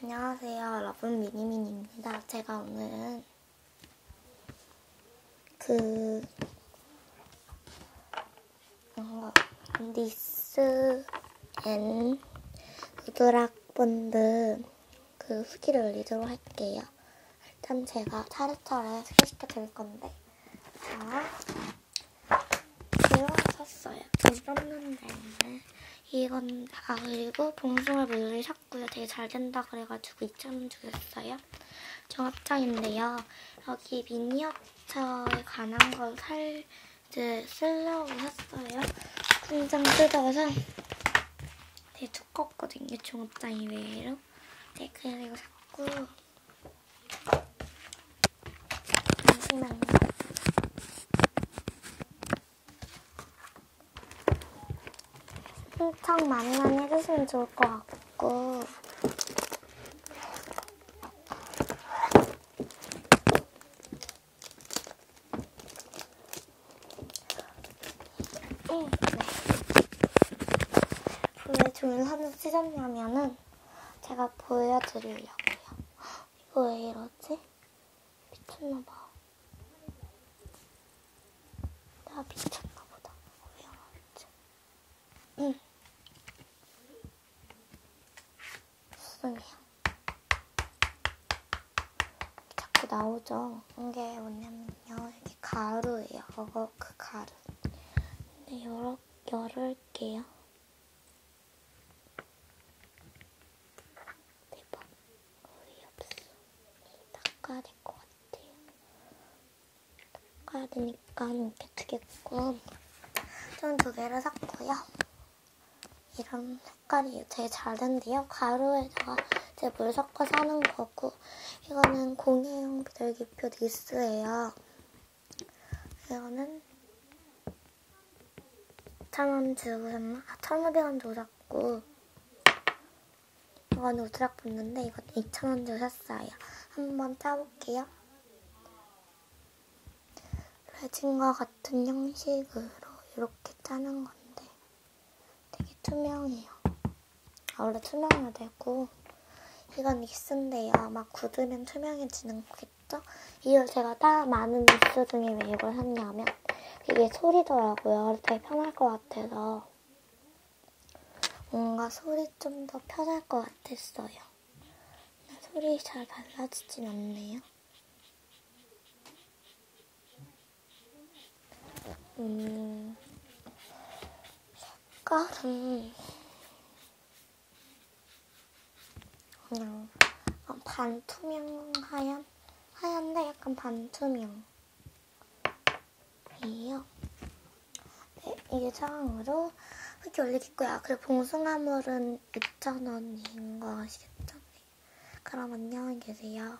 안녕하세요, 여러분. 미니미니입니다. 제가 오늘은 그, 어, 니스 앤 우드락본드 그 후기를 올리도록 할게요. 일단 제가 차례차례 소개시켜 드릴 건데, 자, 이거 샀어요. 이었는데 이건 아 그리고 봉숭아 물을 샀고요. 되게 잘 된다 그래가지고 2,000원 주고 샀어요. 종합장인데요. 여기 미니어처에 관한 걸 살, 이제 쓰려고 샀어요. 공장 뜯어서 되게 두껍거든요. 종합장 이 외로. 네, 그리고 샀고 잠시만요. 많이 많이 해주시면 좋을 것 같고 음, 네. 왜 종일 하늘 찢었냐면은 제가 보여드리려고요. 이거 왜 이러지? 미쳤나봐. 나 미쳤나보다. 왜 이러지? 응. 죄송해요. 자꾸 나오죠. 이게 뭐냐면요. 여기 가루예요. 그거 그 가루. 근데 열어, 열을게요. 대박. 거의 없어. 닦아야 될 것 같아요. 닦아야 되니까 이렇게 두겠고. 전두 개를 샀고요. 이런 색깔이 되게 잘 된대요. 가루에다가 이제 물 섞어서 하는 거고 이거는 공예용 비둘기표 니스예요. 이거는 1,000원 주고 샀나? 아, 1,500원 주고 샀고 이거는 우드락 붙는데 이거 2,000원 주고 샀어요. 한번 짜볼게요. 레진과 같은 형식으로 이렇게 짜는 건데 되게 투명해요. 아, 원래 투명해야 되고 이건 닉스인데요. 아마 굳으면 투명해지는 거겠죠? 이걸 제가 다 많은 닉스 중에 왜 이걸 샀냐면 이게 소리더라고요. 되게 편할 것 같아서 뭔가 소리 좀 더 편할 것 같았어요. 소리 잘 달라지진 않네요. 음, 색깔은 그냥 반투명 하얀? 하얀데 약간 반투명. 이에요. 네, 이상으로 후기 올리겠고요. 그리고 봉숭아물은 2,000원인 거 아시겠죠? 네. 그럼 안녕히 계세요.